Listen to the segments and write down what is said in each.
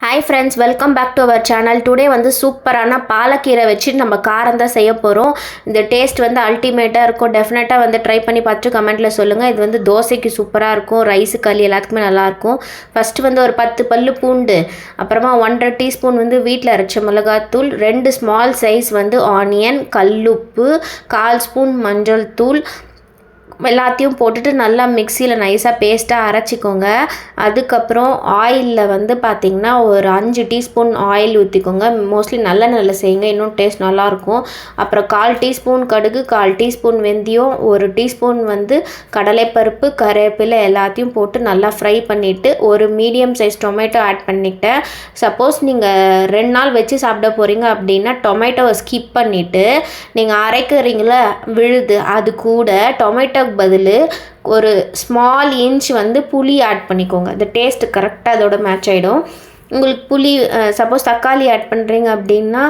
Hi friends welcome back to our channel today வந்து சூப்பரான பாலக்கீரை வச்சு நம்ம காரம் தான் செய்ய போகிறோம் இந்த டேஸ்ட் வந்து அல்டிமேட்டாக இருக்கும். டெஃபினட்டாக வந்து ட்ரை பண்ணி பார்த்துட்டு கமெண்ட்டில் சொல்லுங்கள் இது வந்து தோசைக்கு சூப்பராக இருக்கும். ரைஸு களி எல்லாத்துக்குமே நல்லாயிருக்கும் ஃபஸ்ட்டு வந்து ஒரு பத்து பல்லு பூண்டு அப்புறமா ஒன்றரை டீஸ்பூன் வந்து வீட்டில் அரைச்ச மிளகாத்தூள் ரெண்டு ஸ்மால் சைஸ் வந்து ஆனியன் கல்லுப்பு கால் ஸ்பூன் மஞ்சள் தூள் எல்லாத்தையும் போட்டுட்டு நல்லா மிக்சியில் நைஸாக பேஸ்ட்டாக அரைச்சிக்கோங்க. அதுக்கப்புறம் ஆயிலில் வந்து பார்த்திங்கன்னா ஒரு அஞ்சு டீஸ்பூன் ஆயில் ஊற்றிக்கோங்க மோஸ்ட்லி நல்லெண்ணெயில் செய்யுங்க இன்னும் டேஸ்ட் நல்லாயிருக்கும். அப்புறம் கால் டீஸ்பூன் கடுகு கால் டீஸ்பூன் வெந்தயம் ஒரு டீஸ்பூன் வந்து கடலைப்பருப்பு கருவேப்பிலை எல்லாத்தையும் போட்டு நல்லா ஃப்ரை பண்ணிவிட்டு ஒரு மீடியம் சைஸ் டொமேட்டோ ஆட் பண்ணிக்கிட்டேன். சப்போஸ் நீங்கள் ரெண்டு நாள் வச்சு சாப்பிட போகிறீங்க அப்படின்னா டொமேட்டோவை ஸ்கிப் பண்ணிவிட்டு நீங்கள் அரைக்கிறீங்களா விழுது. அது கூட டொமேட்டோ பதில் ஒரு ஸ்மால் இன்ச் வந்து புளி ஆட் பண்ணிக்கோங்க. அந்த டேஸ்ட் கரெக்டாக அதோட மேட்ச் ஆகிடும் உங்களுக்கு புளி சப்போஸ் தக்காளி ஆட் பண்ணுறீங்க அப்படின்னா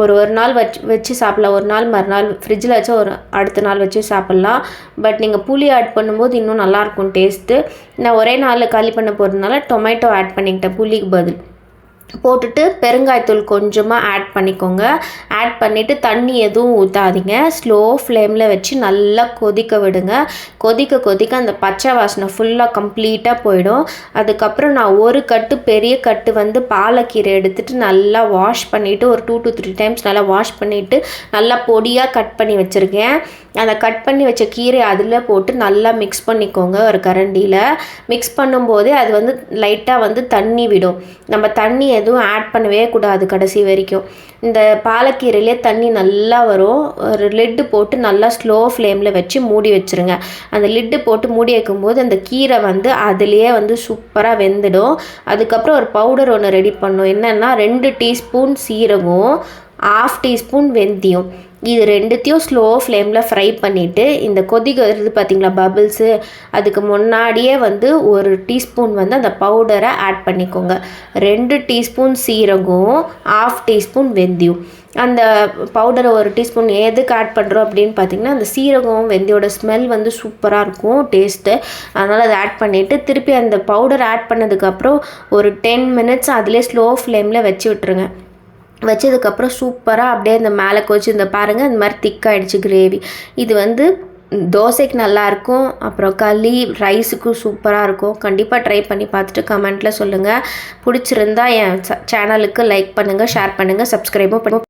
ஒரு ஒரு நாள் வச்சு வச்சு சாப்பிட்லாம். ஒரு நாள் மறுநாள் ஃப்ரிட்ஜில் வச்சு ஒரு அடுத்த நாள் வச்சு சாப்பிட்லாம். பட் நீங்கள் புளி ஆட் பண்ணும்போது இன்னும் நல்லாயிருக்கும் டேஸ்ட்டு நான் ஒரே நாளில் காலி பண்ண போகிறதுனால டொமேட்டோ ஆட் பண்ணிக்கிட்டேன் புளிக்கு பதில். போட்டுட்டு பெருங்காயத்தூள் கொஞ்சமாக ஆட் பண்ணிக்கோங்க. ஆட் பண்ணிவிட்டு தண்ணி எதுவும் ஊற்றாதீங்க ஸ்லோ ஃப்ளேமில் வச்சு நல்லா கொதிக்க விடுங்க. கொதிக்க கொதிக்க அந்த பச்சை வாசனை ஃபுல்லாக கம்ப்ளீட்டாக போயிடும். அதுக்கப்புறம் நான் ஒரு கட்டு பெரிய கட்டு வந்து பாலக்கீரை எடுத்துகிட்டு நல்லா வாஷ் பண்ணிவிட்டு ஒரு டூ டு த்ரீ டைம்ஸ் நல்லா வாஷ் பண்ணிவிட்டு நல்லா பொடியாக கட் பண்ணி வச்சுருக்கேன். அதை கட் பண்ணி வச்ச கீரை அதில் போட்டு நல்லா மிக்ஸ் பண்ணிக்கோங்க ஒரு கரண்டியில். மிக்ஸ் பண்ணும்போதே அது வந்து லைட்டாக வந்து தண்ணி விடும். நம்ம தண்ணி எதுவும் ஆட் பண்ணவே கூடாது கடைசி வரைக்கும். இந்த பாலக்கீரையிலே தண்ணி நல்லா வரும். ஒரு லிட்டு போட்டு நல்லா ஸ்லோ ஃப்ளேமில் வச்சு மூடி வச்சுருங்க. அந்த லிட்டு போட்டு மூடி வைக்கும்போது அந்த கீரை வந்து அதுலேயே வந்து சூப்பராக வெந்துடும். அதுக்கப்புறம் ஒரு பவுடர் ஒன்று ரெடி பண்ணும் என்னென்னா ரெண்டு டீஸ்பூன் சீரகம் ஆஃப் டீஸ்பூன் வெந்தயம். இது ரெண்டுத்தையும் ஸ்லோ ஃப்ளேமில் ஃப்ரை பண்ணிவிட்டு இந்த கொதிக்க வருது பார்த்திங்களா பபிள்ஸு அதுக்கு முன்னாடியே வந்து ஒரு டீஸ்பூன் வந்து அந்த பவுடரை ஆட் பண்ணிக்கோங்க. ரெண்டு டீஸ்பூன் சீரகம் ஆஃப் டீஸ்பூன் வெந்தயம். அந்த பவுடரை ஒரு டீஸ்பூன் எதுக்கு ஆட் பண்ணுறோம் அப்படின்னு பார்த்தீங்கன்னா அந்த சீரகம் வெந்தயோட ஸ்மெல் வந்து சூப்பராக இருக்கும் டேஸ்ட்டு அதனால் அதை ஆட் பண்ணிவிட்டு திருப்பி அந்த பவுடர் ஆட் பண்ணதுக்கப்புறம் ஒரு டென் மினிட்ஸ் அதிலே ஸ்லோ ஃப்ளேமில் வச்சு விட்டுருங்க. வச்சதுக்கப்புறம் சூப்பராக அப்படியே இந்த மேலே கொச்சு இந்த பாருங்கள் இந்த மாதிரி திக்காகிடுச்சு கிரேவி இது வந்து தோசைக்கு நல்லாயிருக்கும் அப்புறம் களி ரைஸுக்கும் சூப்பராக இருக்கும். கண்டிப்பாக ட்ரை பண்ணி பார்த்துட்டு கமெண்ட்டில் சொல்லுங்கள் பிடிச்சிருந்தா என் சேனலுக்கு லைக் பண்ணுங்கள் ஷேர் பண்ணுங்கள் சப்ஸ்கிரைபும் பண்ணுவோம்